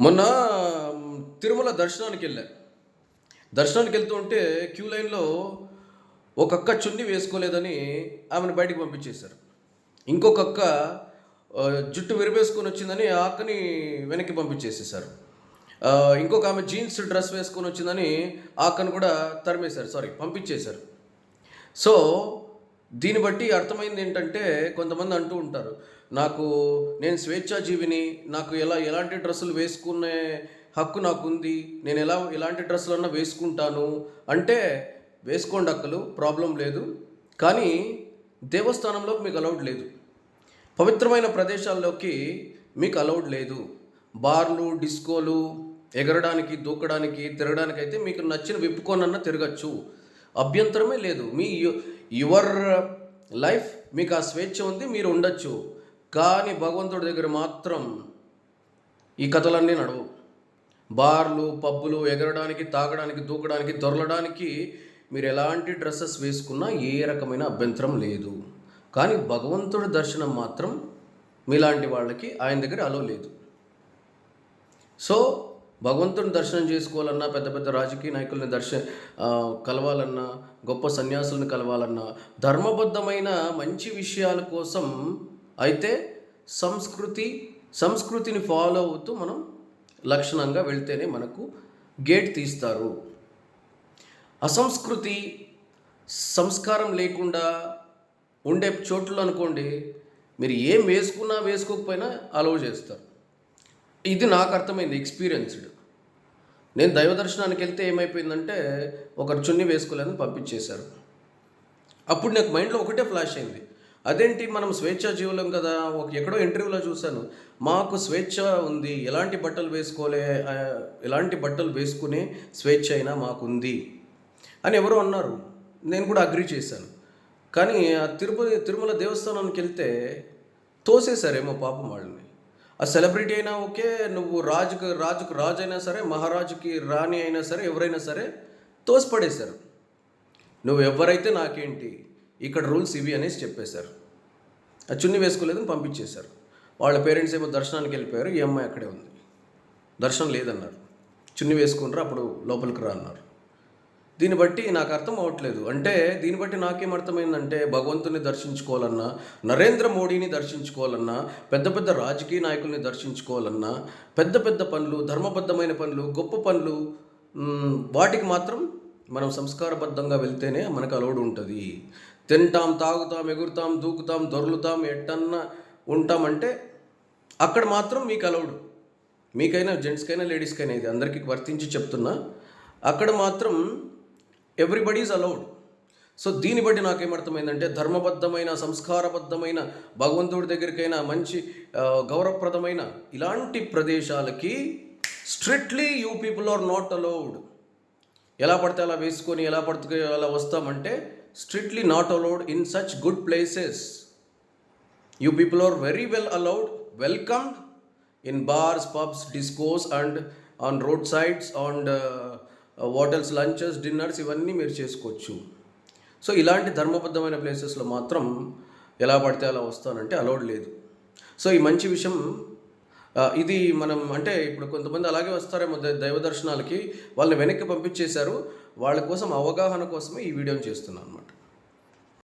మొన్న తిరుమల దర్శనానికి వెళ్ళా. దర్శనానికి వెళ్తూ ఉంటే క్యూ లైన్లో ఒక అక్క చున్ని వేసుకోలేదని ఆమెను బయటికి పంపించేశారు. ఇంకొక అక్క జుట్టు విరివేసుకొని వచ్చిందని ఆ అక్కని వెనక్కి పంపించేసేసారు ఇంకొక ఆమె జీన్స్ డ్రెస్ వేసుకొని వచ్చిందని ఆ అక్కను కూడా తరిమేశారు. సారీ పంపించేశారు. సో దీన్ని బట్టి అర్థమైంది ఏంటంటే కొంతమంది అంటూ ఉంటారు నాకు నేను స్వేచ్ఛాజీవిని నాకు ఎలా ఎలాంటి డ్రెస్సులు వేసుకునే హక్కు నాకుంది నేను ఎలా ఎలాంటి డ్రెస్సులన్నా వేసుకుంటాను. అంటే వేసుకోండి అక్కలు ప్రాబ్లం లేదు. కానీ దేవస్థానంలోకి మీకు అలౌడ్ లేదు. పవిత్రమైన ప్రదేశాల్లోకి మీకు అలౌడ్ లేదు. బార్లు డిస్కోలు ఎగరడానికి దూకడానికి తిరగడానికి అయితే మీకు నచ్చిన విప్పుకోనన్నా తిరగచ్చు. అభ్యంతరమే లేదు. మీ యువర్ లైఫ్ మీకు ఆ స్వేచ్ఛ ఉంది మీరు ఉండొచ్చు. కానీ భగవంతుడి దగ్గర మాత్రం ఈ కథలన్నీ నడవు. బార్లు పబ్బులు ఎగరడానికి తాగడానికి దూకడానికి దొరలడానికి మీరు ఎలాంటి డ్రెస్సెస్ వేసుకున్నా ఏ రకమైన అభ్యంతరం లేదు. కానీ భగవంతుడి దర్శనం మాత్రం మీలాంటి వాళ్ళకి ఆయన దగ్గర అలో లేదు. సో భగవంతుని దర్శనం చేసుకోవాలన్నా పెద్ద పెద్ద రాజకీయ నాయకుల్ని దర్శ కలవాలన్నా గొప్ప సన్యాసులను కలవాలన్నా ధర్మబద్ధమైన మంచి విషయాల కోసం అయితే సంస్కృతి సంస్కృతిని ఫాలో అవుతూ మనం లక్షణంగా వెళ్తేనే మనకు గేట్ తీస్తారు. అసంస్కృతి సంస్కారం లేకుండా ఉండే చోట్ల అనుకోండి మీరు ఏం వేసుకున్నా వేసుకోకపోయినా అలవ్ చేస్తారు. ఇది నాకు అర్థమైంది ఎక్స్పీరియన్స్డ్ నేను దైవ దర్శనానికి వెళ్తే ఏమైపోయిందంటే ఒకరు చున్ని వేసుకోలేదని పంపించేశారు. అప్పుడు నాకు మైండ్లో ఒకటే ఫ్లాష్ అయింది. అదేంటి మనం స్వేచ్ఛ జీవులం కదా ఒక ఎక్కడో ఇంటర్వ్యూలో చూశాను. మాకు స్వేచ్ఛ ఉంది ఎలాంటి బట్టలు వేసుకోలే ఎలాంటి బట్టలు వేసుకునే స్వేచ్ఛ అయినా మాకుంది అని ఎవరో అన్నారు. నేను కూడా అగ్రి చేశాను. కానీ ఆ తిరుపతి తిరుమల దేవస్థానానికి వెళ్తే తోసేశారేమో పాపం వాళ్ళని. ఆ సెలబ్రిటీ అయినా ఓకే నువ్వు రాజుకు రాజుకు రాజు అయినా సరే మహారాజుకి రాణి అయినా సరే ఎవరైనా సరే తోసిపడేశారు. నువ్వు ఎవరైతే నాకేంటి ఇక్కడ రూల్స్ ఇవి అనేసి చెప్పేశారు. ఆ చున్ని వేసుకోలేదని పంపించేశారు. వాళ్ళ పేరెంట్స్ ఏమో దర్శనానికి వెళ్ళిపోయారు ఈ అమ్మాయి అక్కడే ఉంది. దర్శనం లేదన్నారు. చున్ని వేసుకుంటారు అప్పుడు లోపలికి రా అన్నారు. దీన్ని బట్టి నాకు అర్థం అవ్వట్లేదు. అంటే దీన్ని బట్టి నాకేం అర్థమైందంటే భగవంతుని దర్శించుకోవాలన్నా నరేంద్ర మోడీని దర్శించుకోవాలన్నా పెద్ద పెద్ద రాజకీయ నాయకుల్ని దర్శించుకోవాలన్నా పెద్ద పెద్ద పనులు ధర్మబద్ధమైన పనులు గొప్ప పనులు వాటికి మాత్రం మనం సంస్కారబద్ధంగా వెళ్తేనే మనకు అలౌడ్ ఉంటుంది. తింటాం తాగుతాం ఎగురుతాం దూకుతాం దొర్లుతాం ఎట్టన్నా ఉంటామంటే అక్కడ మాత్రం మీకు అలౌడ్ మీకైనా జెంట్స్కైనా లేడీస్కైనా ఇది అందరికీ వర్తించి చెప్తున్నా. అక్కడ మాత్రం ఎవ్రీబడి ఈజ్ అలౌడ్ సో దీన్ని బట్టి నాకేమర్థమైందంటే ధర్మబద్ధమైన సంస్కారబద్ధమైన భగవంతుడి దగ్గరికైనా మంచి గౌరవప్రదమైన ఇలాంటి ప్రదేశాలకి strictly you people are not allowed ఎలా పడితే అలా వేసుకొని ఎలా పడితే అలా వస్తామంటే strictly not allowed in such good places you people are very well allowed welcome in bars pubs discos and on road sides and hotels lunches dinners ఇవన్నీ మీరు చేసుకోవచ్చు. సో ఇలాంటి ధర్మబద్ధమైన ప్లేసెస్లో మాత్రం ఎలా పడితే అలా వస్తానంటే అలౌడ్ లేదు. సో ఈ మంచి విషయం ఇది మనం అంటే ఇప్పుడు కొంతమంది అలాగే వస్తారేమో దైవ దర్శనాలకి వాళ్ళని వెనక్కి పంపించేశారు వాళ్ళ కోసం అవగాహన కోసమే ఈ వీడియోని చేస్తున్నాను అనమాట